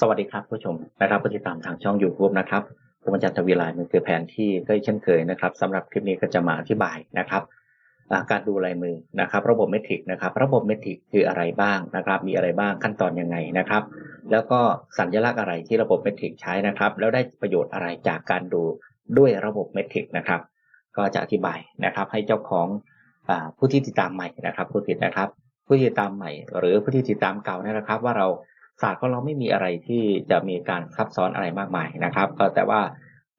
สวัสดีครับผู้ชมนะครับผู้ติดตามทางช่อง YouTube นะครับผมอาจารย์ทวีลน์มันคือแผนที่ก็เช่นเคยนะครับสำหรับคลิปนี้ก็จะมาอธิบายนะครับการดูลายมือนะครับ ระบบเมทริกนะครับ ระบบเมทริกคืออะไรบ้างนะครับ มีอะไรบ้างขั้นตอนยังไงนะครับ แล้วก็สัญลักษณ์อะไรที่ระบบเมทริกใช้นะครับ แล้วได้ประโยชน์อะไรจากการดูด้วยระบบเมทริกนะครับ ก็จะอธิบายนะครับให้เจ้าของอผู้ที่ติดตามใหม่นะครับผู้ติดนะครับ ผู้ที่ติดตามใหม่ หรือผู้ที่ติดตามเก่าเนยนะครับ ว่าเรา ศาสตร์ของเราไม่มีอะไรที่จะมีการซับซ้อนอะไรมากมายนะครับ ก็แต่ว่า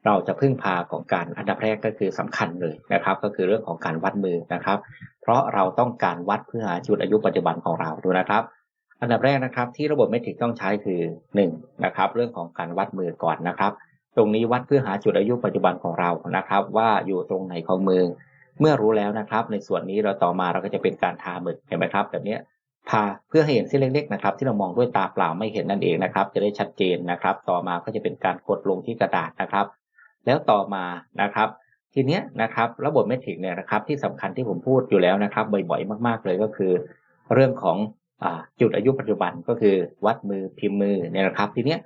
เราจะพึ่งพาของการอันดับแรกก็คือสำคัญเลยนะครับ ก็คือเรื่องของการวัดมือนะครับ เพราะเราต้องการวัดเพื่อหาจุดอายุปัจจุบันของเราดูนะครับ อันดับแรกนะครับที่ระบบเมทริกต้องใช้คือ1นะครับเรื่องของการวัดมือก่อนนะครับ ตรงนี้วัดเพื่อหาจุดอายุปัจจุบันของเรานะครับ ว่าอยู่ตรงไหนของมือ เมื่อรู้แล้วนะครับ ในส่วนนี้เราต่อมาเราก็จะเป็นการทาหมึกเห็นไหมครับแบบนี้ ทาเพื่อให้เห็นเส้นเล็กๆนะครับ ที่เรามองด้วยตาเปล่าไม่เห็นนั่นเองนะครับ จะได้ชัดเจนนะครับ ต่อมาก็จะเป็นการกดลงที่กระดาษนะครับ แล้วต่อมานะครับ ทีเนี้ยนะครับระบบเมทริกเนี่ยนะครับ ที่สำคัญที่ผมพูดอยู่แล้วนะครับ บ่อยๆมากๆเลยก็คือ เรื่องของอจุดอายุปัจจุบันก็คือวัดมือพิมพ์มือเนี่ยนะครับ ทีเนี้ย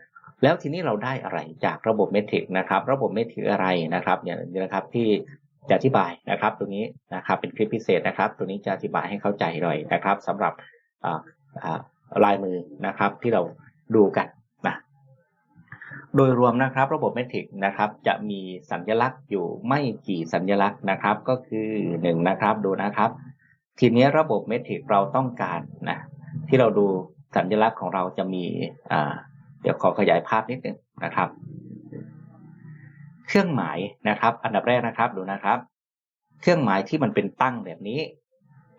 แล้วทีนี้เราได้อะไรจากระบบเมทริกนะครับ ระบบเมทริกอะไรนะครับเนี่ยนะครับที่จะอธิบายนะครับ ตรงนี้นะครับเป็นคลิปพิเศษนะครับ ตัวนี้จะอธิบายให้เข้าใจหน่อยนะครับสำหรับ ลายมือนะครับที่เราดูกันนะโดยรวมนะครับระบบเมทริกนะครับจะมีสัญลักษณ์อยู่ไม่กี่สัญลักษณ์นะครับ ก็คือหนึ่งนะครับดูนะครับ ทีนี้ระบบเมทริกเราต้องการนะที่เราดูสัญลักษณ์ของเราจะมีเดี๋ยวขอขยายภาพนิดหนึ่งนะครับ เครื่องหมายนะครับ อันดับแรกนะครับดูนะครับ เครื่องหมายที่มันเป็นตั้งแบบนี้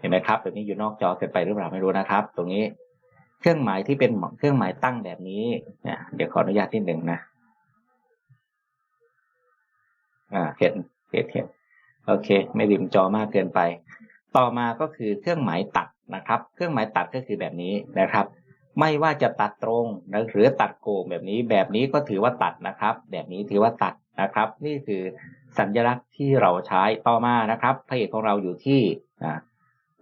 เห็นไหมครับแบบนี้อยู่นอกจอเกินไปหรือเปล่าไม่รู้นะครับ ตรงนี้เครื่องหมายที่เป็นเครื่องหมายตั้งแบบนี้เนี่ยเดี๋ยวขออนุญาตนิดหนึ่งนะอ่าเห็นเห็นเห็นโอเค ไม่ริมจอมากเกินไป ต่อมาก็คือเครื่องหมายตัดนะครับ เครื่องหมายตัดก็คือแบบนี้นะครับ ไม่ว่าจะตัดตรงนะหรือตัดโก่งแบบนี้ แบบนี้ก็ถือว่าตัดนะครับ แบบนี้ถือว่าตัดนะครับ นี่คือสัญลักษณ์ที่เราใช้ต่อมานะครับพระเอกของเราอยู่ที่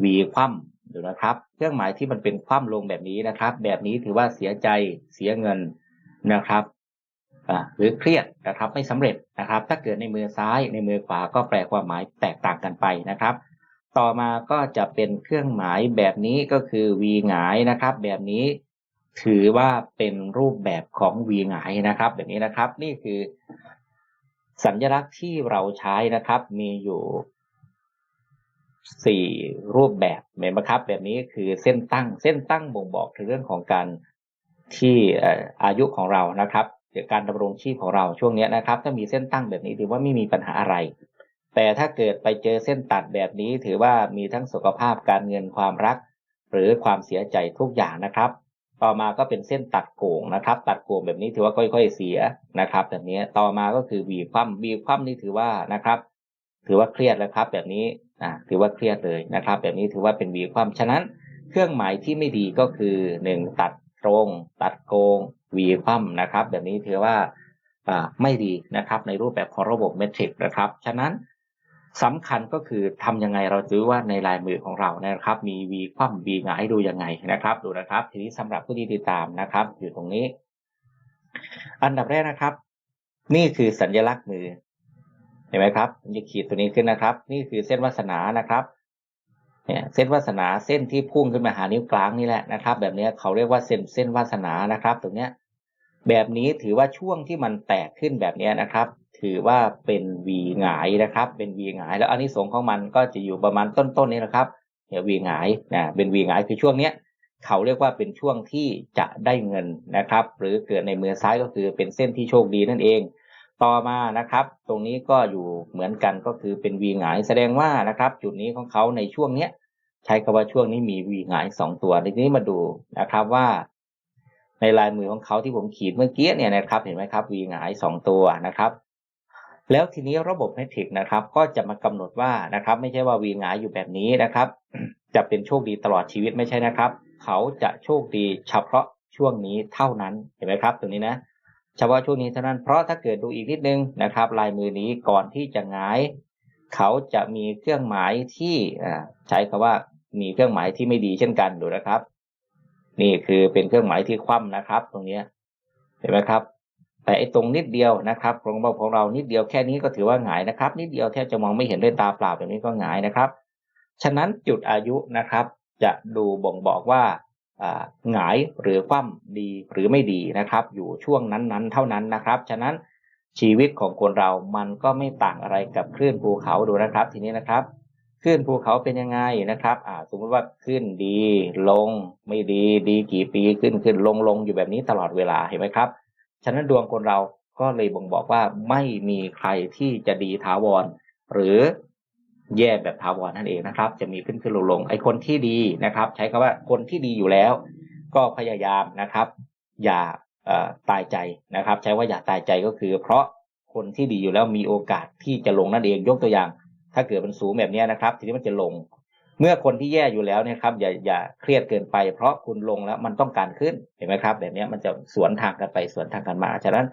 วีคว่ำดูนะครับ เครื่องหมายที่มันเป็นคว่ำลงแบบนี้นะครับ แบบนี้ถือว่าเสียใจเสียเงินนะครับหรือเครียดนะครับไม่สำเร็จนะครับ ถ้าเกิดในมือซ้ายในมือขวาก็แปลความหมายแตกต่างกันไปนะครับ ต่อมาก็จะเป็นเครื่องหมายแบบนี้ก็คือ V หงายนะครับ แบบนี้ถือว่าเป็นรูปแบบของ V หงายนะครับ แบบนี้นะครับนี่คือ สัญลักษณ์ที่เราใช้นะครับ มีอยู่ สี่รูปแบบเห็นไหมครับแบบนี้คือเส้นตั้ง เส้นตั้งบ่งบอกถึงเรื่องของการที่อายุของเรานะครับเกี่ยวกับการดำรงชีพของเราช่วงนี้นะครับ ถ้ามีเส้นตั้งแบบนี้ถือว่าไม่มีปัญหาอะไร แต่ถ้าเกิดไปเจอเส้นตัดแบบนี้ ถือว่ามีทั้งสุขภาพการเงินความรัก หรือความเสียใจทุกอย่างนะครับ ต่อมาก็เป็นเส้นตัดโก่งนะครับ ตัดโก่งแบบนี้ถือว่าค่อย ๆ เสียนะครับ แบบนี้ต่อมาก็คือวีคว่ำวีคว่ำนี่ถือว่านะครับ ถือว่าเครียดแล้วครับ แบบนี้ อ่าถือว่าเครียดเลยนะครับ แบบนี้ถือว่าเป็นวีคว่ำฉะนั้นเครื่องหมายที่ไม่ดีก็คือหนึ่งตัดตรง ตัดโกงวีคว่ำนะครับ แบบนี้ถือว่าไม่ดีนะครับในรูปแบบของระบบเมทริกนะครับ ฉะนั้นสำคัญก็คือทำยังไงเราจะรู้ว่าในลายมือของเรานะครับ มีวีคว่ำวีหงายดูยังไงนะครับ ดูนะครับ ทีนี้สำหรับผู้ที่ติดตามนะครับ อยู่ตรงนี้ อันดับแรกนะครับ นี่คือสัญลักษณ์มือ เห็นไหมครับจะขีดตัวนี้ขึ้นนะครับ นี่คือเส้นวาสนานะครับเนี่ยเส้นวาสนาเส้นที่พุ่งขึ้นมาหานิ้วกลางนี่แหละนะครับ แบบนี้เขาเรียกว่าเส้นเส้นวาสนานะครับ ตรงเนี้ย แบบนี้ถือว่าช่วงที่มันแตกขึ้นแบบนี้นะครับ ถือว่าเป็นวีหงายนะครับ เป็นวีหงาย แล้วอันนี้สงของมันก็จะอยู่ประมาณต้นๆนี้นะครับเนี่ยวีหงายนะเป็นวีหงายคือช่วงเนี้ยเขาเรียกว่าเป็นช่วงที่จะได้เงินนะครับ หรือเกิดในมือซ้ายก็คือเป็นเส้นที่โชคดีนั่นเอง ต่อมานะครับ ตรงนี้ก็อยู่เหมือนกันก็คือเป็นวีหงายแสดงว่านะครับ จุดนี้ของเขาในช่วงเนี้ยใช้คำว่าช่วงนี้มีวีหงายสองตัวทีนี้มาดูนะครับว่า ในลายมือของเขาที่ผมขีดเมื่อกี้เนี่ยนะครับเห็นไหมครับวีหงายสองตัวนะครับแล้วทีนี้ระบบเมทริกนะครับ ก็จะมากำหนดว่านะครับ ไม่ใช่ว่าวีหงายอยู่แบบนี้นะครับ จะเป็นโชคดีตลอดชีวิตไม่ใช่นะครับ เขาจะโชคดีเฉพาะช่วงนี้เท่านั้นเห็นไหมครับ ตรงนี้นะ เฉพาะช่วงนี้เท่านั้นเพราะถ้าเกิดดูอีกนิดนึงนะครับ ลายมือนี้ก่อนที่จะหงาย เขาจะมีเครื่องหมายที่ใช้คำว่ามีเครื่องหมายที่ไม่ดีเช่นกันดูนะครับ นี่คือเป็นเครื่องหมายที่คว่ำนะครับ ตรงนี้เห็นไหมครับ แต่ไอ้ตรงนิดเดียวนะครับของเราของเรานิดเดียวแค่นี้ก็ถือว่าหงายนะครับ นิดเดียวแทบจะมองไม่เห็นด้วยตาเปล่าแบบนี้ก็หงายนะครับ ฉะนั้นจุดอายุนะครับ จะดูบ่งบอกว่า หงายหรือคว่ำดีหรือไม่ดีนะครับ อยู่ช่วงนั้นๆ เท่านั้นนะครับ ฉะนั้นชีวิตของคนเรามันก็ไม่ต่างอะไรกับคลื่นภูเขาดูนะครับ ทีนี้นะครับคลื่นภูเขาเป็นยังไงนะครับอ่าสมมติว่าขึ้นดีลงไม่ดีดีกี่ปีขึ้นขึ้นลงลงอยู่แบบนี้ตลอดเวลาเห็นไหมครับ ฉะนั้นดวงคนเราก็เลยบ่งบอกว่าไม่มีใครที่จะดีถาวร หรือ แย่แบบถาวรนั่นเองนะครับ จะมีขึ้นขึ้นลงลงไอ้คนที่ดีนะครับ ใช้คำว่าคนที่ดีอยู่แล้ว ก็พยายามนะครับ อย่าตายใจนะครับ ใช้ว่าอย่าตายใจก็คือ เพราะคนที่ดีอยู่แล้วมีโอกาสที่จะลงนั่นเองยกตัวอย่าง ถ้าเกิดมันสูงแบบนี้นะครับ ทีนี้มันจะลง เมื่อคนที่แย่อยู่แล้วเนี่ยครับอย่าอย่าเครียดเกินไป เพราะคุณลงแล้วมันต้องการขึ้นเห็นไหมครับ แบบนี้มันจะสวนทางกันไปสวนทางกันมาฉะนั้น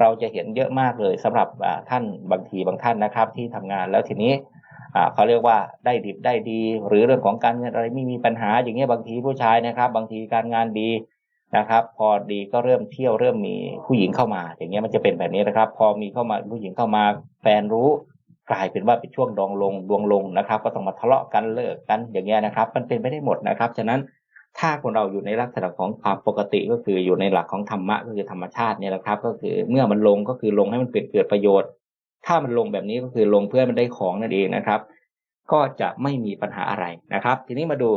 เราจะเห็นเยอะมากเลยสำหรับท่านบางทีบางท่านนะครับ ที่ทำงานแล้วทีนี้ เขาเรียกว่าได้ดิบได้ดี หรือเรื่องของการเงินอะไรไม่มีปัญหาอย่างเงี้ยบางทีผู้ชายนะครับ บางทีการงานดีนะครับ พอดีก็เริ่มเที่ยวเริ่มมีผู้หญิงเข้ามา อย่างเงี้ยมันจะเป็นแบบนี้นะครับ พอมีเข้ามาผู้หญิงเข้ามา แฟนรู้กลายเป็นว่าเป็นช่วงดองลงดวงลงนะครับ ก็ต้องมาทะเลาะกันเลิกกันอย่างเงี้ยนะครับ มันเป็นไปได้หมดนะครับ ฉะนั้นถ้าคนเราอยู่ในลักษณะของความปกติก็คืออยู่ในหลักของธรรมะก็คือธรรมชาติเนี่ยนะครับ ก็คือเมื่อมันลงก็คือลงให้มันเกิดเกิดประโยชน์ ถ้ามันลงแบบนี้ก็คือลงเพื่อให้มันได้ของนั่นเองนะครับ ก็จะไม่มีปัญหาอะไรนะครับ ทีนี้มาดู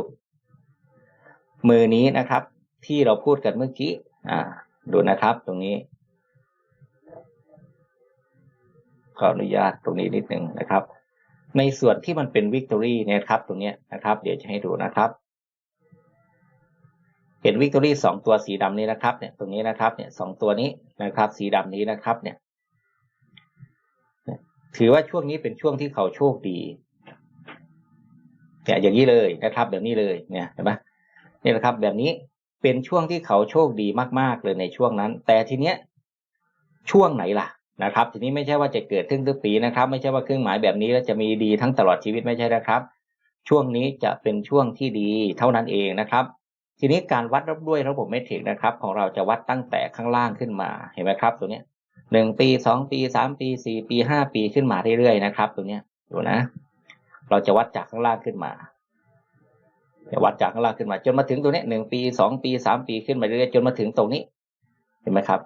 มือนี้นะครับ ที่เราพูดกันเมื่อกี้อ่า ดูนะครับ ตรงนี้ ขออนุญาตตรงนี้นิดหนึ่งนะครับ ในส่วนที่มันเป็นวิกตอรี่เนี่ยครับ ตรงนี้นะครับ เดี๋ยวจะให้ดูนะครับเห็นวิกตอรี่สองตัวสีดำนี้นะครับเนี่ยตรงนี้นะครับเนี่ยสองตัวนี้นะครับ สีดำนี้นะครับ เนี่ย ถือว่าช่วงนี้เป็นช่วงที่เขาโชคดีเนี่ยอย่างนี้เลยนะครับ แบบนี้เลยเนี่ยเห็นไหมนี่นะครับ แบบนี้เป็นช่วงที่เขาโชคดีมากๆเลยในช่วงนั้น แต่ทีเนี้ยช่วงไหนล่ะนะครับ ทีนี้ไม่ใช่ว่าจะเกิดขึ้นทุกปีนะครับ ไม่ใช่ว่าเครื่องหมายแบบนี้แล้วจะมีดีทั้งตลอดชีวิตไม่ใช่นะครับ ช่วงนี้จะเป็นช่วงที่ดีเท่านั้นเองนะครับ ทีนี้การวัดรับด้วยระบบเมทริกนะครับ ของเราจะวัดตั้งแต่ข้างล่างขึ้นมาเห็นไหมครับ ตัวเนี้ย หนึ่งปีสองปีสามปีสี่ปีห้าปีขึ้นมาเรื่อยๆนะครับ ตัวเนี้ยดูนะ เราจะวัดจากข้างล่างขึ้นมาจะวัดจากข้างล่างขึ้นมา จนมาถึงตัวนี้หนึ่งปีสองปีสามปีขึ้นมาเรื่อยๆจนมาถึงตรงนี้เห็นไหมครับ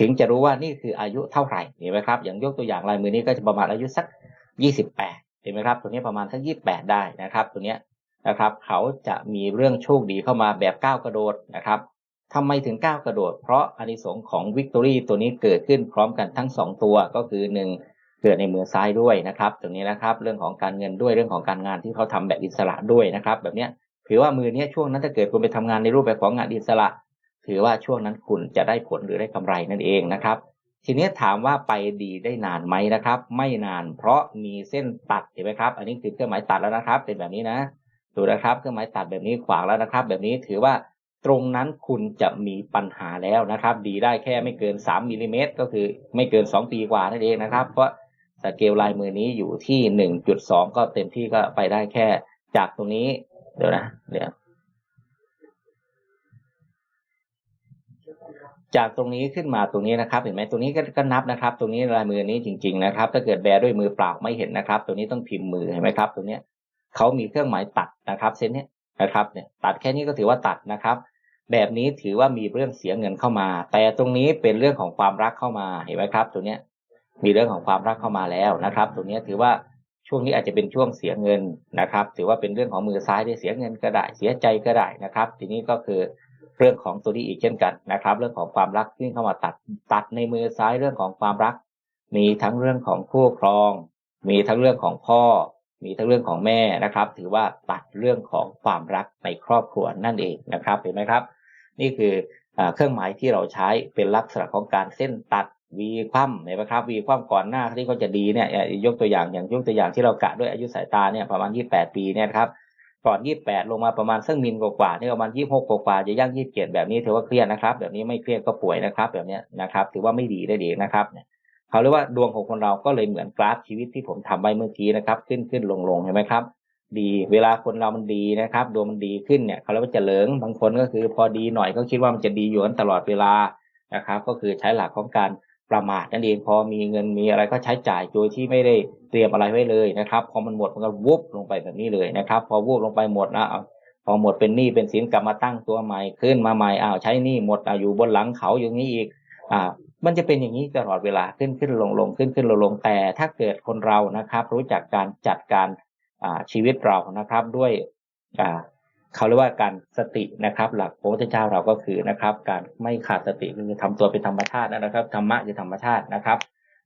ถึงจะรู้ว่านี่คืออายุเท่าไหร่เห็นไหมครับ อย่างยกตัวอย่างลายมือนี้ก็จะประมาณอายุสักยี่สิบแปดเห็นไหมครับ ตัวนี้ประมาณสักยี่สิบแปดได้นะครับ ตัวเนี้ยนะครับ เขาจะมีเรื่องโชคดีเข้ามาแบบก้าวกระโดดนะครับ ทำไมถึงก้าวกระโดด เพราะอานิสงส์ของวิกตอรี่ตัวนี้เกิดขึ้นพร้อมกันทั้งสองตัวก็คือหนึ่งเกิดในมือซ้ายด้วยนะครับตรงนี้นะครับเรื่องของการเงินด้วยเรื่องของการงานที่เขาทำแบบอิสระด้วยนะครับ แบบเนี้ยถือว่ามือเนี้ยช่วงนั้นถ้าเกิดคุณไปทำงานในรูปแบบของงานอิสระ ถือว่าช่วงนั้นคุณจะได้ผลหรือได้กำไรนั่นเองนะครับ ทีนี้ถามว่าไปดีได้นานไหมนะครับ ไม่นานเพราะมีเส้นตัดเห็นไหมครับ อันนี้คือเครื่องหมายตัดแล้วนะครับ เป็นแบบนี้นะดูนะครับเครื่องหมายตัดแบบนี้ขวางแล้วนะครับ แบบนี้ถือว่า ตรงนั้นคุณจะมีปัญหาแล้วนะครับ ดีได้แค่ไม่เกิน 3มิลลิเมตรก็คือไม่เกิน 2 ปีกว่านั่นเองนะครับ เพราะสเกลลายมือนี้อยู่ที่ 1.2 ก็เต็มที่ก็ไปได้แค่จากตรงนี้ เดี๋ยวนะเดี๋ยวจากตรงนี้ขึ้นมาตรงนี้นะครับ เห็นไหมตรงนี้ก็ก็นับนะครับ ตรงนี้ลายมือนี้จริง ๆ นะครับ ถ้าเกิดแบด้วยมือเปล่าไม่เห็นนะครับ ตรงนี้ต้องพิมพ์มือเห็นไหมครับ ตรงนี้เขามีเครื่องหมายตัดนะครับ เส้นนี้นะครับ เนี่ย ตัดแค่นี้ก็ถือว่าตัดนะครับ แบบนี้ถือว่ามีเรื่องเสียเงินเข้ามา แต่ตรงนี้เป็นเรื่องของความรักเข้ามาเห็นไหมครับตัวเนี้ยมีเรื่องของความรักเข้ามาแล้วนะครับ ตรงนี้ถือว่าช่วงนี้อาจจะเป็นช่วงเสียเงินนะครับ ถือว่าเป็นเรื่องของมือซ้ายที่เสียเงินก็ได้เสียใจก็ได้นะครับ ทีนี้ก็คือเรื่องของตัวนี้อีกเช่นกันนะครับ เรื่องของความรักที่เข้ามาตัดตัดในมือซ้ายเรื่องของความรัก มีทั้งเรื่องของคู่ครอง มีทั้งเรื่องของพ่อ มีทั้งเรื่องของแม่นะครับ ถือว่าตัดเรื่องของความรักในครอบครัวนั่นเองนะครับเห็นไหมครับ นี่คือเครื่องหมายที่เราใช้เป็นลักษณะของการเส้นตัดวีคว่ำเห็นไหมครับวีคว่ำก่อนหน้าที่เขาจะดีเนี่ยยกตัวอย่างอย่างยกตัวอย่างที่เรากะด้วยอายุสายตาเนี่ยประมาณ 28 ปีเนี่ยครับก่อน 28 ลงมาประมาณซึ่งมิลกว่าๆนี่ประมาณ 26กว่าจะย่าง 27 แบบนี้ถือว่าเครียดนะครับ แบบนี้ไม่เครียดก็ป่วยนะครับ แบบนี้นะครับ ถือว่าไม่ดีได้ดีนะครับ เขาเรียกว่าดวงของคนเราก็เลยเหมือนกราฟชีวิตที่ผมทำไว้เมื่อกี้นะครับ ขึ้นขึ้นลงลงเห็นไหมครับดีเวลาคนเรามันดีนะครับ ดวงมันดีขึ้นเนี่ยเขาเรียกว่าเจริญบางคนก็คือพอดีหน่อยก็คิดว่ามันจะดีอยู่ตลอดเวลานะครับ ก็คือใช้หลักของการประมาทนั่นเองพอมีเงินมีอะไรก็ใช้จ่ายโดยที่ไม่ได้เตรียมอะไรไว้เลยนะครับพอมันหมดมันก็วุบลงไปแบบนี้เลยนะครับ พอวุบลงไปหมดนะพอหมดเป็นหนี้เป็นสินกลับมาตั้งตัวใหม่ขึ้นมาใหม่อ้าวใช้หนี้หมดออยู่บนหลังเขาอย่างนี้อีกอ่า มันจะเป็นอย่างนี้ตลอดเวลาขึ้นขึ้นลงลงขึ้นขึ้นลงลงแต่ถ้าเกิดคนเรานะครับ รู้จักการจัดการชีวิตเรานะครับด้วยเขาเรียกว่าการสตินะครับ หลักพระพุทธเจ้าเราก็คือนะครับ การไม่ขาดสติคือทำตัวเป็นธรรมชาตินะครับธรรมะคือธรรมชาตินะครับ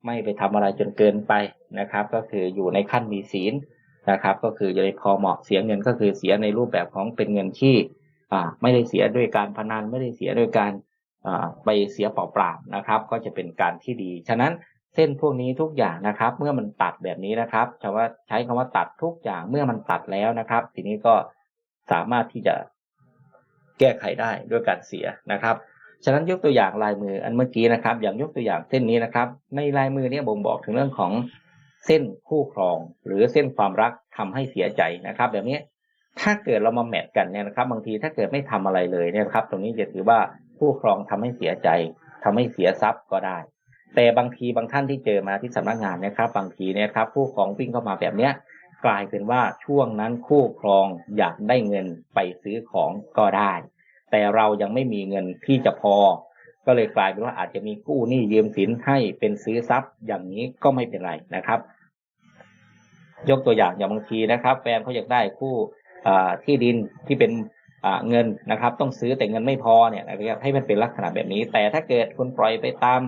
ไม่ไปทำอะไรจนเกินไปนะครับ ก็คืออยู่ในขั้นมีศีลนะครับ ก็คืออยู่ในพอเหมาะเสียเงินก็คือเสียในรูปแบบของเป็นเงินที่ไม่ได้เสียด้วยการพนันไม่ได้เสียด้วยการ ไปเสียเปล่าๆนะครับ ก็จะเป็นการที่ดี ฉะนั้นเส้นพวกนี้ทุกอย่างนะครับ เมื่อมันตัดแบบนี้นะครับจะว่าใช้คำว่าตัดทุกอย่างเมื่อมันตัดแล้วนะครับ ทีนี้ก็สามารถที่จะแก้ไขได้ด้วยการเสียนะครับ ฉะนั้นยกตัวอย่างลายมืออันเมื่อกี้นะครับ อย่างยกตัวอย่างเส้นนี้นะครับ ในลายมือนี้บ่งบอกถึงเรื่องของเส้นคู่ครอง หรือเส้นความรักทำให้เสียใจนะครับ แบบนี้ถ้าเกิดเรามาแมทกันเนี่ยนะครับ บางทีถ้าเกิดไม่ทำอะไรเลยเนี่ยครับ ตรงนี้จะถือว่า ผู้ครองทำให้เสียใจทำให้เสียทรัพย์ก็ได้ แต่บางทีบางท่านที่เจอมาที่สำนักงานนะครับ บางทีเนี่ยครับ ผู้ครองวิ่งเข้ามาแบบเนี้ยกลายเป็นว่าช่วงนั้นคู่ครองอยากได้เงินไปซื้อของก็ได้ แต่เรายังไม่มีเงินที่จะพอ ก็เลยกลายเป็นว่าอาจจะมีกู้หนี้ยืมสินให้เป็นซื้อทรัพย์อย่างนี้ก็ไม่เป็นไรนะครับ ยกตัวอย่างอย่างบางทีนะครับ แฟนเขาอยากได้คู่ที่ดินที่เป็น เงินนะครับ ต้องซื้อแต่เงินไม่พอเนี่ยนะครับให้มันเป็นลักษณะแบบนี้ แต่ถ้าเกิดคุณปล่อยไปตาม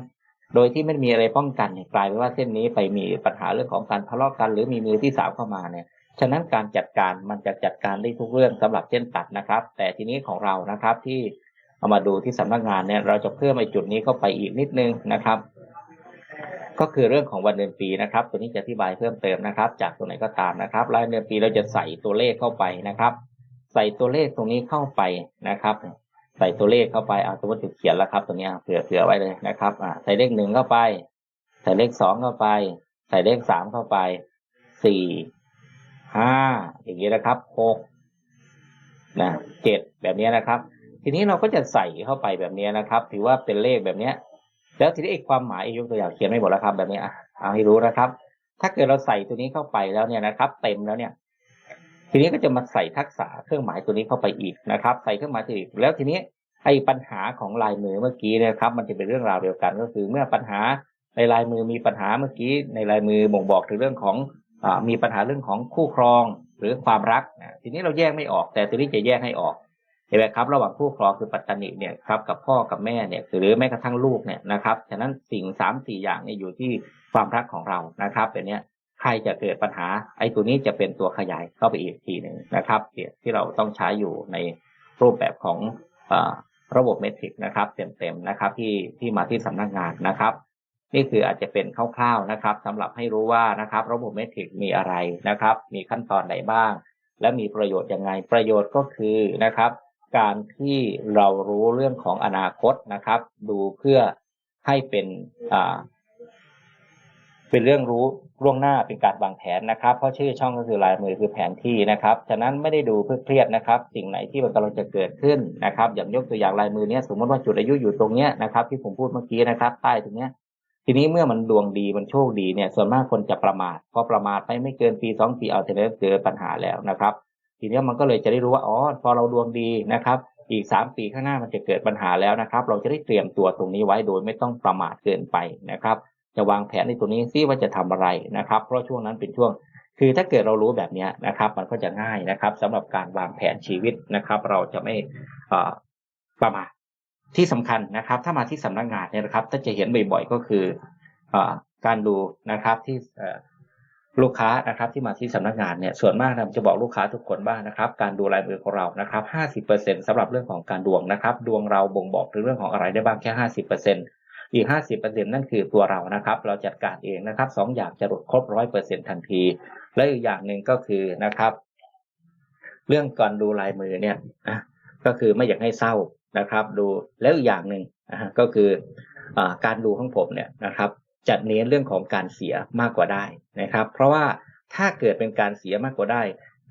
โดยที่ไม่มีอะไรป้องกันเนี่ยกลายเป็นว่าเส้นนี้ไปมีปัญหาเรื่องของการทะเลาะกัน หรือมีมือที่สามเข้ามาเนี่ยฉะนั้นการจัดการมันจะจัดการได้ทุกเรื่องสำหรับเส้นตัดนะครับ แต่ทีนี้ของเรานะครับที่เอามาดูที่สำนักงานเนี่ยเราจะเพิ่มไอ้จุดนี้เข้าไปอีกนิดนึงนะครับ ก็คือเรื่องของวันเดือนปีนะครับ ตัวนี้จะอธิบายเพิ่มเติมนะครับ จากตัวไหนก็ตามนะครับรายเดือนปีเราจะใส่ตัวเลขเข้าไปนะครับ ใส่ตัวเลขตรงนี้เข้าไปนะครับ ใส่ตัวเลขเข้าไปเอาสมมติถูกเขียนแล้วครับตัวนี้เผื่อเผื่อไว้เลยนะครับอ่าใส่เลขหนึ่งเข้าไป ใส่เลขสองเข้าไป ใส่เลขสามเข้าไปสี่ห้าอย่างนี้นะครับหกนะเจ็ดแบบนี้นะครับ ทีนี้เราก็จะใส่เข้าไปแบบนี้นะครับ ถือว่าเป็นเลขแบบเนี้ย แล้วทีนี้อีกความหมายยกตัวอย่างเขียนไม่หมดแล้วครับ แบบนี้อะเอาให้รู้นะครับ ถ้าเกิดเราใส่ตัวนี้เข้าไปแล้วเนี่ยนะครับ เต็มแล้วเนี่ย ทีนี้ก็จะมาใส่ทักษะเครื่องหมายตัวนี้เข้าไปอีกนะครับ ใส่เครื่องหมายตัวอีก แล้วทีนี้ไอ้ปัญหาของลายมือเมื่อกี้นะครับ มันจะเป็นเรื่องราวเดียวกัน ก็คือเมื่อปัญหาในลายมือมีปัญหาเมื่อกี้ ในลายมือบ่งบอกถึงเรื่องของอมีปัญหาเรื่องของคู่ครองหรือความรักทีนี้เราแยกไม่ออก แต่ตัวนี้จะแยกให้ออกเห็นไหมครับ ระหว่างคู่ครองคือปัตตานิเนี่ยครับกับพ่อกับแม่เนี่ยหรือแม้กระทั่งลูกเนี่ยนะครับฉะนั้นสิ่งสามสี่อย่างเนี่ยอยู่ที่ความรักของเรานะครับแบบนี้ ใครจะเกิดปัญหา ไอ้ตัวนี้จะเป็นตัวขยายเข้าไปอีกทีหนึ่งนะครับที่เราต้องใช้อยู่ในรูปแบบของอระบบเมทริกนะครับ เต็มๆนะครับที่ที่มาที่สำนักงานนะครับ นี่คืออาจจะเป็นคร่าวๆนะครับสำหรับให้รู้ว่านะครับ ระบบเมทริกมีอะไรนะครับ มีขั้นตอนไหนบ้าง และมีประโยชน์ยังไงประโยชน์ก็คือนะครับ การที่เรารู้เรื่องของอนาคตนะครับ ดูเพื่อให้เป็นอ่า เป็นเรื่องรู้ล่วงหน้าเป็นการวางแผนนะครับ เพราะชื่อช่องก็คือลายมือคือแผนที่นะครับ ฉะนั้นไม่ได้ดูเพื่อเครียดนะครับ สิ่งไหนที่มันกำลังจะเกิดขึ้นนะครับ อย่างยกตัวอย่างลายมือเนี้ยสมมติว่าจุดอายุอยู่ตรงเนี้ยนะครับ ที่ผมพูดเมื่อกี้นะครับใต้ตรงเนี้ยทีนี้เมื่อมันดวงดีมันโชคดีเนี่ย ส่วนมากคนจะประมาทพอประมาทไปไม่เกินปีสองปีเอาเทเลเจอปัญหาแล้วนะครับ ทีนี้มันก็เลยจะได้รู้ว่าอ๋อพอเราดวงดีนะครับอีกสามปีข้างหน้ามันจะเกิดปัญหาแล้วนะครับ เราจะได้เตรียมตัวตรงนี้ไว้โดยไม่ต้องประมาทเกินไปนะครับ จะวางแผนในตัวนี้ซิว่าจะทำอะไรนะครับ เพราะช่วงนั้นเป็นช่วง คือถ้าเกิดเรารู้แบบนี้นะครับ มันก็จะง่ายนะครับสำหรับการวางแผนชีวิตนะครับ เราจะไม่ประมาทที่สำคัญนะครับ ถ้ามาที่สำนักงานเนี่ยนะครับ ถ้าจะเห็นบ่อยๆ ก็คืออการดูนะครับที่ลูกค้านะครับที่มาที่สำนักงานเนี่ยส่วนมากนะจะบอกลูกค้าทุกคนบ้างนะครับ การดูลายมือของเรานะครับห้าสิบเปอร์เซ็นสำหรับเรื่องของการดวงนะครับ ดวงเราบ่งบอกถึงเรื่องของอะไรได้บ้างแค่ห้าสิบเป อีกห้าสิบเปอร์เซ็นนั่นคือตัวเรานะครับ เราจัดการเองนะครับสองอย่างจะหลุดครบร้อยเปอร์เซ็นทันที และอีกอย่างหนึ่งก็คือนะครับ เรื่องก่อนดูลายมือเนี่ยก็คือไม่อยากให้เศร้านะครับ ดูแล้วอีกอย่างหนึ่งก็คืออการดูของผมเนี่ยนะครับจัดเน้นเรื่องของการเสียมากกว่าได้นะครับ เพราะว่าถ้าเกิดเป็นการเสียมากกว่าได้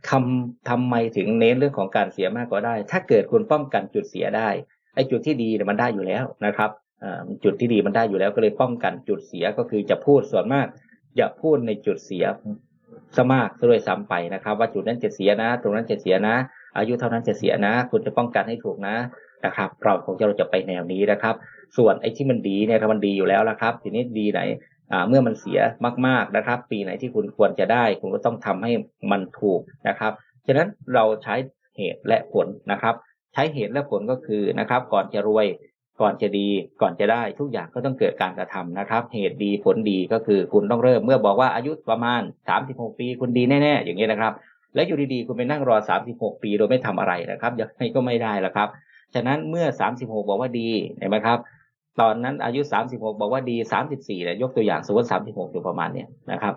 คำทำไมถึงเน้นเรื่องของการเสียมากกว่าได้ ถ้าเกิดคุณป้องกันจุดเสียได้ไอ้จุดที่ดีเนี่ยมันได้อยู่แล้วนะครับ จุดที่ดีมันได้อยู่แล้วก็เลยป้องกันจุดเสียก็คือจะพูดส่วนมากอย่าพูดในจุดเสียซะมากซะด้วยซ้ำไปนะครับ ว่าจุดนั้นจะเสียนะ ตรงนั้นจะเสียนะ อายุเท่านั้นจะเสียนะ คุณจะป้องกันให้ถูกนะนะครับ เราคงจะเราจะไปแนวนี้นะครับ ส่วนไอ้ที่มันดีเนี่ยมันดีอยู่แล้วละครับ ทีนี้ดีไหนเมื่อมันเสียมากๆนะครับ ปีไหนที่คุณควรจะได้ คุณก็ต้องทำให้มันถูกนะครับฉะนั้นเราใช้เหตุและผลนะครับ ใช้เหตุและผลก็คือนะครับ ก่อนจะรวย ก่อนจะดีก่อนจะได้ทุกอย่างก็ต้องเกิดการกระทำนะครับ เหตุดีผลดีก็คือคุณต้องเริ่มเมื่อบอกว่าอายุประมาณ 36 ปีคุณดีแน่ๆ อย่างนี้นะครับ แล้วอยู่ดีๆคุณไปนั่งรอ 36 ปีโดยไม่ทำอะไรนะครับยังไงก็ไม่ได้ละครับ ฉะนั้นเมื่อ 36 บอกว่าดีเห็นไหมครับ ตอนนั้นอายุ 36 บอกว่าดี 34เนี่ยยกตัวอย่างสมมติ36อยู่ประมาณเนี่ยนะครับ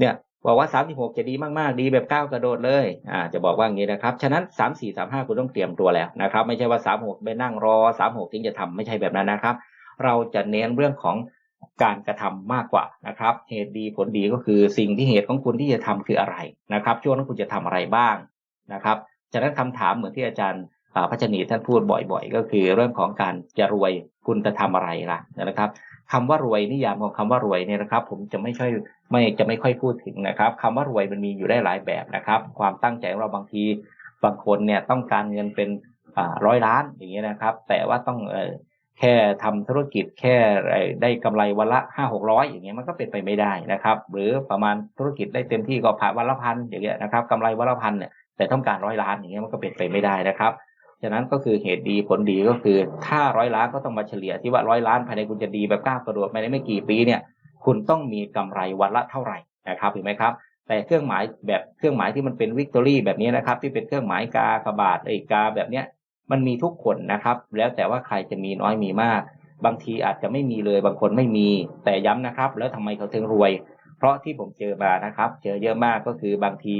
เนี่ย บอกว่า 36 จะดีมาก ๆ ดีแบบก้าวกระโดดเลยอ่าจะบอกว่าอย่างนี้นะครับ ฉะนั้น 3 4 3 5 คุณต้องเตรียมตัวแล้วนะครับ ไม่ใช่ว่า 36 ไปนั่งรอ 36 ถึงจะทำไม่ใช่แบบนั้นนะครับ เราจะเน้นเรื่องของการกระทำมากกว่านะครับ เหตุดีผลดีก็คือสิ่งที่เหตุของคุณที่จะทำคืออะไรนะครับ ช่วงนั้นคุณจะทำอะไรบ้างนะครับ ฉะนั้นคำถามเหมือนที่อาจารย์อ่าพัชนีท่านพูดบ่อย ๆ ก็คือเรื่องของการจะรวยคุณจะทำอะไรล่ะนะครับ คำว่ารวยนิยามของคำว่ารวยเนี่ยนะครับ ผมจะไม่ค่อยไม่จะไม่ค่อยพูดถึงนะครับคำว่ารวยมันมีอยู่ได้หลายแบบนะครับ ความตั้งใจของเราบางทีบางคนเนี่ยต้องการเงินเป็นร้อยล้านอย่างเงี้ยนะครับ แต่ว่าต้องเออแค่ทำธุรกิจแค่ได้กำไรวันละห้าหกร้อยอย่างเงี้ยมันก็เป็นไปไม่ได้นะครับ หรือประมาณธุรกิจได้เต็มที่ก็ผ่านวันละพันอย่างเงี้ยนะครับกำไรวันละพันเนี่ยแต่ต้องการร้อยล้านอย่างเงี้ยมันก็เป็นไปไม่ได้นะครับ ฉะนั้นก็คือเหตุดีผลดีก็คือ ถ้าร้อยล้านก็ต้องมาเฉลี่ยที่ว่าร้อยล้านภายในคุณจะดีแบบก้าวกระโดดภายในไม่กี่ปีเนี่ย คุณต้องมีกำไรวันละเท่าไหร่นะครับเห็นไหมครับ แต่เครื่องหมายแบบเครื่องหมายที่มันเป็นวิกตอรี่แบบนี้นะครับ ที่เป็นเครื่องหมายกากบาทไอ้กาแบบเนี้ยมันมีทุกคนนะครับ แล้วแต่ว่าใครจะมีน้อยมีมาก บางทีอาจจะไม่มีเลยบางคนไม่มี แต่ย้ำนะครับ แล้วทำไมเขาถึงรวย เพราะที่ผมเจอมานะครับ เจอเยอะมากก็คือบางที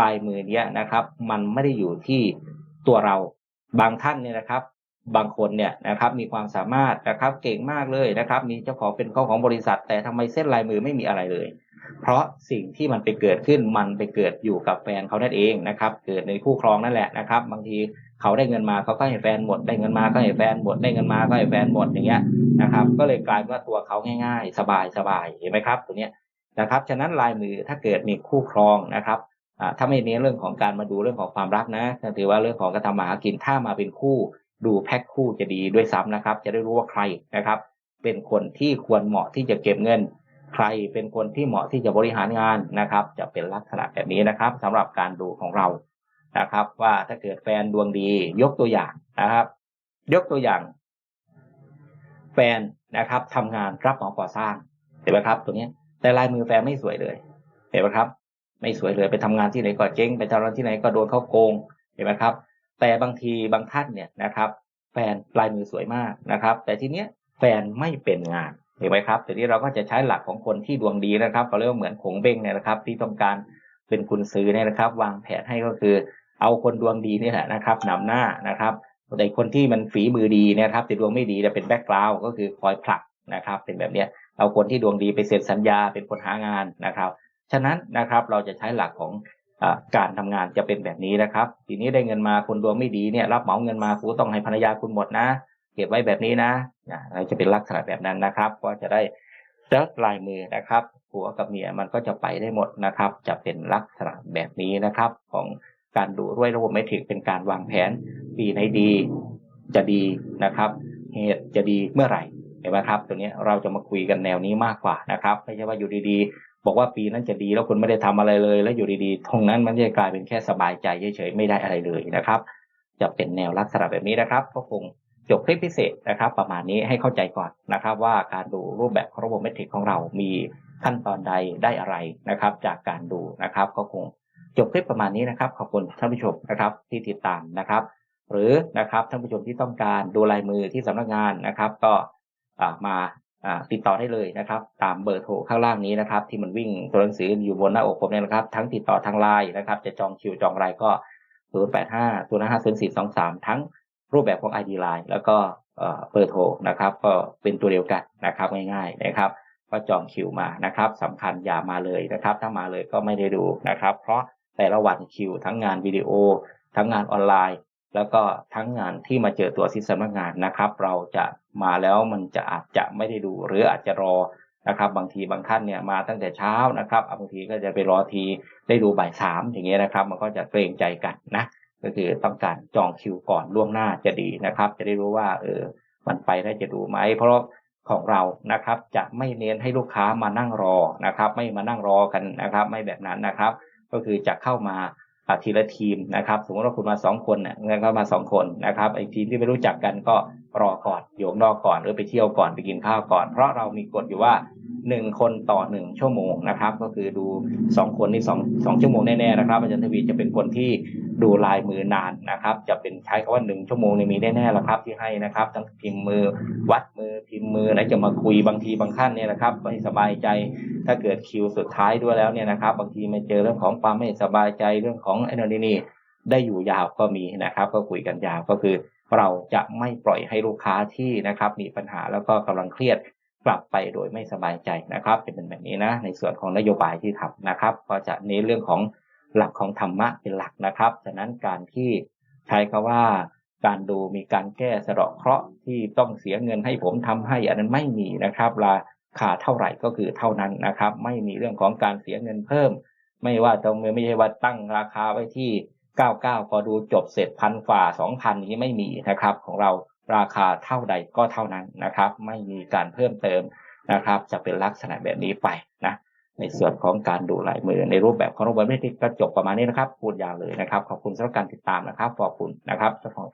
ลายมือเนี้ยนะครับ มันไม่ได้อยู่ที่ตัวเรา บางท่านเนี่ยนะครับ บางคนเนี่ยนะครับมีความสามารถนะครับเก่งมากเลยนะครับ มีเจ้าของเป็นเจ้าของบริษัท แต่ทำไมเส้นลายมือไม่มีอะไรเลย เพราะสิ่งที่มันไปเกิดขึ้นมันไปเกิดอยู่กับแฟนเขานั่นเองนะครับ เกิดในคู่ครองนั่นแหละนะครับ บางทีเขาได้เงินมาเขาก็ให้แฟนหมด ได้เงินมาก็ให้แฟนหมด ได้เงินมาก็ให้แฟนหมดอย่างเงี้ยนะครับ ก็เลยกลายเป็นว่าตัวเขาง่าย ๆ สบายสบายเห็นไหมครับตัวเนี้ยนะครับ ฉะนั้นลายมือถ้าเกิดมีคู่ครองนะครับ ถ้าไม่เน้นเรื่องของการมาดูเรื่องของความรักนะถือว่าเรื่องของการทำมาหากินถ้ามาเป็นคู่ ดูแพ็คคู่จะดีด้วยซ้ำนะครับ จะได้รู้ว่าใครนะครับ เป็นคนที่ควรเหมาะที่จะเก็บเงิน ใครเป็นคนที่เหมาะที่จะบริหารงานนะครับ จะเป็นลักษณะแบบนี้นะครับสำหรับการดูของเรานะครับ ว่าถ้าเกิดแฟนดวงดี ยกตัวอย่างนะครับ ยกตัวอย่าง แฟนนะครับทำงานรับเหมาก่อสร้างเห็นไหมครับ ตัวนี้แต่ลายมือแฟนไม่สวยเลยเห็นไหมครับ ไม่สวยเลยไปทำงานที่ไหนก็เจ๊งไปทำงานที่ไหนก็โดนเขาโกงเห็นไหมครับ แต่บางทีบางท่านเนี่ยนะครับ แฟนลายมือสวยมากนะครับ แต่ทีเนี้ยแฟนไม่เป็นงานเห็นไหมครับทีนี้เราก็จะใช้หลักของคนที่ดวงดีนะครับเขาเรียกว่าเหมือนผงเบ้งเนี่ยนะครับ ที่ต้องการเป็นคุณซื้อเนี่ยนะครับ วางแผนให้ก็คือ เอาคนดวงดีนี่แหละนะครับนำหน้านะครับแต่คนที่มันฝีมือดีเนะครับแต่ดวงไม่ดีจะเป็นแบ็กกราวก็คือคอยผลักนะครับ เป็นแบบเนี้ยเอาคนที่ดวงดีไปเซ็นสัญญาเป็นคนหางานนะครับ ฉะนั้นนะครับเราจะใช้หลักของอการทำงานจะเป็นแบบนี้นะครับ ทีนี้ได้เงินมาคนดวงไม่ดีเนี่ยรับเหมาเงินมาคุณต้องให้ภรรยาคุณหมดนะ เก็บไว้แบบนี้นะเราจะเป็นลักษณะแบบนั้นนะครับก็จะได้เลิกลายมือนะครับผัวกับเมียมันก็จะไปได้หมดนะครับ จะเป็นลักษณะแบบนี้นะครับ ของการดูด้วยระบบไม่ถึงเป็นการวางแผนปีไหนดี จะดีนะครับ เหตุจะดีเมื่อไหร่ เห็นไหมครับตัวนี้เราจะมาคุยกันแนวนี้มากกว่านะครับไม่ใช่ว่าอยู่ดีๆ บอกว่าปีนั้นจะดีแล้วคุณไม่ได้ทำอะไรเลย แล้วอยู่ดีๆตรงนั้นมันจะกลายเป็นแค่สบายใจเฉยๆไม่ได้อะไรเลยนะครับ จะเป็นแนวลักษณะแบบนี้นะครับ ก็คงจบคลิปพิเศษนะครับ ประมาณนี้ให้เข้าใจก่อนนะครับ ว่าการดูรูปแบบของระบบเมทริกของเรามีขั้นตอนใดได้อะไรนะครับ จากการดูนะครับ ก็คงจบคลิปประมาณนี้นะครับ ขอบคุณท่านผู้ชมนะครับที่ติดตามนะครับ หรือนะครับท่านผู้ชมที่ต้องการดูลายมือที่สำนักงานนะครับ ก็ มาติดต่อได้เลยนะครับ ตามเบอร์โทรข้างล่างนี้นะครับ ที่มันวิ่งตัวหนังสืออยู่บนหน้าอกผมเนี่ยนะครับ ทั้งติดต่อทางไลน์นะครับ จะจองคิวจองรายก็ 0 8 5 0 5 0 4 2 3 ทั้งรูปแบบของ ID Line แล้วก็เบอร์โทรนะครับ ก็เป็นตัวเดียวกันนะครับง่ายๆนะครับก็จองคิวมานะครับสำคัญอย่ามาเลยนะครับ ถ้ามาเลยก็ไม่ได้ดูนะครับ เพราะแต่ละวันคิวทั้งงานวิดีโอ ทั้งงานออนไลน์ แล้วก็ทั้งงานที่มาเจอตัวที่สำนักงานนะครับ เราจะมาแล้วมันจะอาจจะไม่ได้ดูหรืออาจจะรอนะครับบางทีบางท่านเนี่ยมาตั้งแต่เช้านะครับบางทีก็จะไปรอทีได้ดูบ่ายสามอย่างเงี้ยนะครับ มันก็จะเกรงใจกันนะก็คือต้องการจองคิวก่อนล่วงหน้าจะดีนะครับ จะได้รู้ว่าเออมันไปได้จะดูไหมเพราะของเรานะครับจะไม่เน้นให้ลูกค้ามานั่งรอนะครับ ไม่มานั่งรอกันนะครับ ไม่แบบนั้นนะครับ ก็คือจะเข้ามา ทีละทีมนะครับ สมมติว่าคุณมาสองคนเนี่ยงั้นก็มาสองคนนะครับไอ้ทีมที่ไม่รู้จักกันก็รอก่อนอยู่ข้างนอกก่อนหรือไปเที่ยวก่อนไปกินข้าวก่อน เพราะเรามีกฎอยู่ว่า หนึ่งคนต่อหนึ่งชั่วโมงนะครับ ก็คือดูสองคนนี่สองสองชั่วโมงแน่ๆนะครับอาจารย์ทวีจะเป็นคนที่ดูลายมือนานนะครับ จะเป็นใช้คำว่าหนึ่งชั่วโมงเนี่ยมีแน่ๆแล้วครับที่ให้นะครับทั้งพิมพ์มือวัดมือพิมพ์มือแล้วจะมาคุยบางทีบางท่านเนี่ยนะครับไม่สบายใจถ้าเกิดคิวสุดท้ายด้วยแล้วเนี่ยนะครับ บางทีมาเจอเรื่องของความไม่สบายใจเรื่องของไอ้นนนี่นี่ได้อยู่ยาวก็มีนะครับ ก็คุยกันยาวก็คือเราจะไม่ปล่อยให้ลูกค้าที่นะครับมีปัญหาแล้วก็กำลังเครียด กลับไปโดยไม่สบายใจนะครับจะเป็นแบบนี้นะในส่วนของนโยบายที่ทำนะครับ ก็จะเน้นเรื่องของหลักของธรรมะเป็นหลักนะครับฉะนั้นการที่ใช้คำว่าการดูมีการแก้สะเดาะเคราะห์ที่ต้องเสียเงินให้ผมทำให้อันนั้นไม่มีนะครับราคาเท่าไหร่ก็คือเท่านั้นนะครับ ไม่มีเรื่องของการเสียเงินเพิ่ม ไม่ว่าตรงไม่ใช่ว่าตั้งราคาไว้ที่ 99 พอดูจบเสร็จพันฝ่า2,000นี้ไม่มีนะครับ ของเรา ราคาเท่าใดก็เท่านั้นนะครับ ไม่มีการเพิ่มเติมนะครับ จะเป็นลักษณะแบบนี้ไปนะในส่วนของการดูลายมือในรูปแบบของระบบไม่ติกก็จบประมาณนี้นะครับพูดยาวเลยนะครับ ขอบคุณสำหรับการติดตามนะครับขอบคุณนะครับขอบ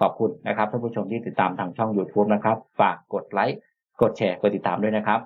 ขอบคุณนะครับท่านผู้ชมที่ติดตามทางช่อง YouTube นะครับ ฝากกดไลค์กดแชร์กดติดตามด้วยนะครับ